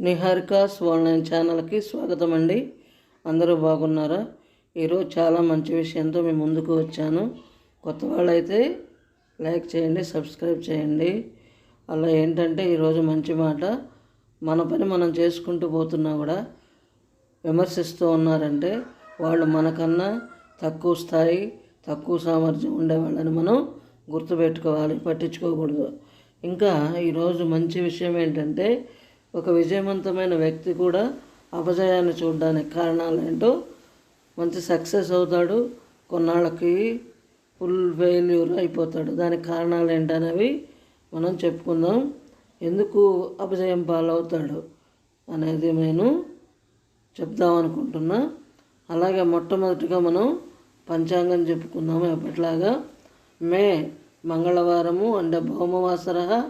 నిహారిక స్వర్ణ ఛానల్కి స్వాగతం అండి అందరూ బాగున్నారా? ఈరోజు చాలా మంచి విషయంతో మేము ముందుకు వచ్చాను. కొత్త వాళ్ళైతే లైక్ చేయండి సబ్స్క్రైబ్ చేయండి. అలా ఏంటంటే ఈరోజు మంచి మాట. మన పని మనం చేసుకుంటూ పోతున్నా కూడా విమర్శిస్తూ ఉన్నారంటే వాళ్ళు మనకన్నా తక్కువ స్థాయి తక్కువ సామర్థ్యం ఉండేవాళ్ళని మనం గుర్తుపెట్టుకోవాలి పట్టించుకోకూడదు. ఇంకా ఈరోజు మంచి విషయం ఏంటంటే ఒక విజయవంతమైన వ్యక్తి కూడా అపజయాన్ని చూడడానికి కారణాలు ఏంటో మంచి సక్సెస్ అవుతాడు కొన్నాళ్ళకి ఫుల్ ఫెయిల్యూర్ అయిపోతాడు. దానికి కారణాలు ఏంటనేవి మనం చెప్పుకుందాం. ఎందుకు అపజయం పాలవుతాడు అనేది నేను చెప్దాం అనుకుంటున్నా. అలాగే మొట్టమొదటిగా మనం పంచాంగం చెప్పుకుందాము. ఎప్పటిలాగా మే మంగళవారము అంటే భౌమవాసర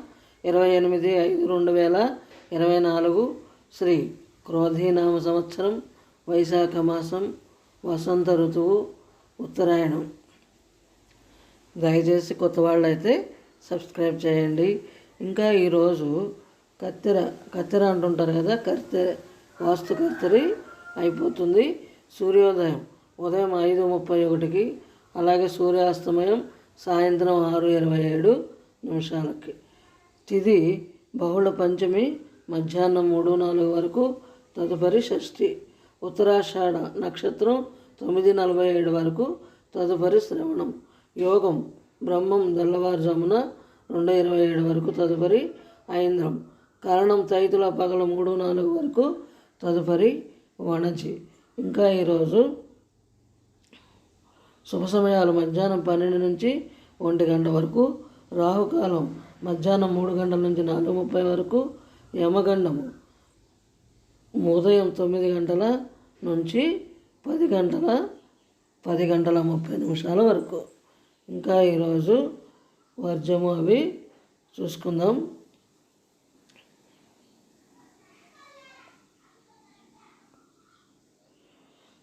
ఇరవై ఎనిమిది ఐదు రెండు వేల ఇరవై నాలుగు శ్రీ క్రోధీనామ సంవత్సరం వైశాఖ మాసం వసంత ఋతువు ఉత్తరాయణం. దయచేసి కొత్త వాళ్ళైతే సబ్స్క్రైబ్ చేయండి. ఇంకా ఈరోజు కత్తెర కత్తెర అంటుంటారు కదా కత్తెర వాస్తు కత్తెరి అయిపోతుంది. సూర్యోదయం ఉదయం ఐదు ముప్పై ఒకటికి అలాగే సూర్యాస్తమయం సాయంత్రం ఆరు ఇరవై ఏడు నిమిషాలకి. తిది బహుళ పంచమి మధ్యాహ్నం మూడు నాలుగు వరకు తదుపరి షష్ఠి ఉత్తరాషాఢ నక్షత్రం తొమ్మిది నలభై ఏడు వరకు తదుపరి శ్రవణం. యోగం బ్రహ్మం తెల్లవారుజామున రెండు ఇరవై ఏడు వరకు తదుపరి ఐంద్రం. కరణం తైతుల పగల మూడు నాలుగు వరకు తదుపరి వణజి. ఇంకా ఈరోజు శుభ సమయాలు మధ్యాహ్నం పన్నెండు నుంచి ఒంటి గంట వరకు. రాహుకాలం మధ్యాహ్నం మూడు గంటల నుంచి నాలుగు ముప్పై వరకు. యమగండము. ఉదయం తొమ్మిది గంటల నుంచి పది గంటల పది గంటల ముప్పై నిమిషాల వరకు. ఇంకా ఈరోజు వర్జము అవి చూసుకుందాం.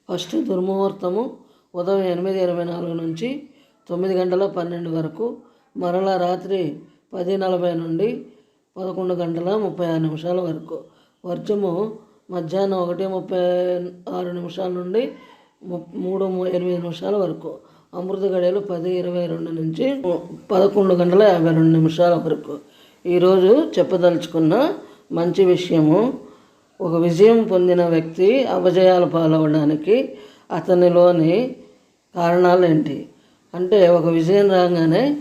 ఫస్ట్ దుర్ముహూర్తము ఉదయం ఎనిమిది ఇరవై నాలుగు నుంచి తొమ్మిది గంటల పన్నెండు వరకు. మరలా రాత్రి పది నలభై నుండి పదకొండు గంటల ముప్పై ఆరు నిమిషాల వరకు. వర్షము మధ్యాహ్నం ఒకటి ముప్పై ఆరు నిమిషాల నుండి ము- మూడు ఎనిమిది నిమిషాల వరకు. అమృత గడియలు పది ఇరవై రెండు నుంచి పదకొండు గంటల యాభై రెండు నిమిషాల వరకు. ఈరోజు చెప్పదలుచుకున్న మంచి విషయము ఒక విజయం పొందిన వ్యక్తి అపజయాలు పాలవడానికి అతనిలోని కారణాలు ఏంటి అంటే ఒక విజయం రాగానే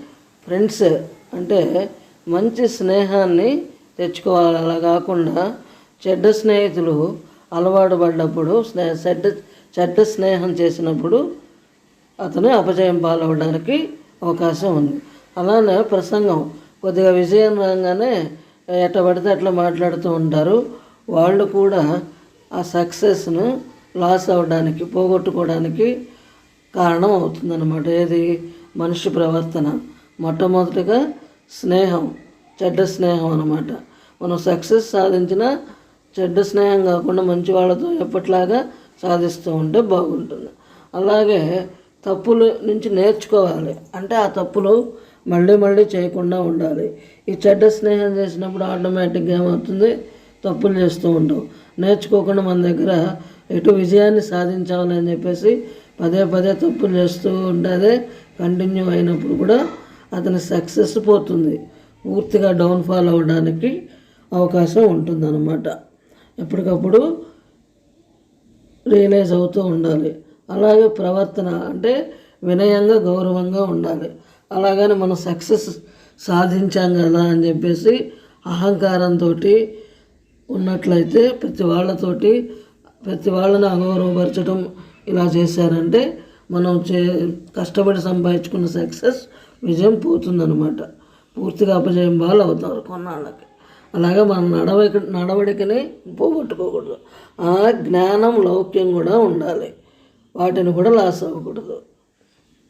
ఫ్రెండ్స్ అంటే మంచి స్నేహాన్ని తెచ్చుకోవాలి. అలా కాకుండా చెడ్డ స్నేహితులు అలవాటు పడ్డప్పుడు స్నేహ చెడ్డ చెడ్డ స్నేహం చేసినప్పుడు అతను అపజయం పాలవడానికి అవకాశం ఉంది. అలానే ప్రసంగం కొద్దిగా విజయం రాగానే ఎట్ట పడితే అట్లా మాట్లాడుతూ ఉంటారు. వాళ్ళు కూడా ఆ సక్సెస్ను లాస్ అవ్వడానికి పోగొట్టుకోవడానికి కారణం అవుతుందన్నమాట. ఏది? మనిషి ప్రవర్తన. మొట్టమొదటిగా స్నేహం చెడ్డ స్నేహం అనమాట మనం సక్సెస్ సాధించిన చెడ్డ స్నేహం కాకుండా మంచి వాళ్ళతో ఎప్పట్లాగా సాధిస్తూ ఉంటే బాగుంటుంది. అలాగే తప్పుల నుంచి నేర్చుకోవాలి. అంటే ఆ తప్పులు మళ్ళీ మళ్ళీ చేయకుండా ఉండాలి. ఈ చెడ్డ స్నేహం చేసినప్పుడు ఆటోమేటిక్గా ఏమవుతుంది? తప్పులు చేస్తూ ఉంటాం. నేర్చుకోకుండా మన దగ్గర ఎటు విజయాన్ని సాధించాలని చెప్పేసి పదే పదే తప్పులు చేస్తూ ఉంటే కంటిన్యూ అయినప్పుడు కూడా అతని సక్సెస్ పోతుంది. పూర్తిగా డౌన్ఫాల్ అవ్వడానికి అవకాశం ఉంటుందన్నమాట. ఎప్పటికప్పుడు రియలైజ్ అవుతూ ఉండాలి. అలాగే ప్రవర్తన అంటే వినయంగా గౌరవంగా ఉండాలి. అలాగని మనం సక్సెస్ సాధించాం కదా అని చెప్పేసి అహంకారంతో ఉన్నట్లయితే ప్రతి వాళ్ళతోటి ప్రతి వాళ్ళని అగౌరవపరచడం ఇలా చేశారంటే మనం చే కష్టపడి సంపాదించుకున్న సక్సెస్ విజయం పోతుందనమాట పూర్తిగా అపజయం బాలు అవుతారు కొన్నాళ్ళకి. అలాగే మన నడవడిక నడవడికని పోగొట్టుకోకూడదు. ఆ జ్ఞానం లౌక్యం కూడా ఉండాలి. వాటిని కూడా లాస్ అవ్వకూడదు.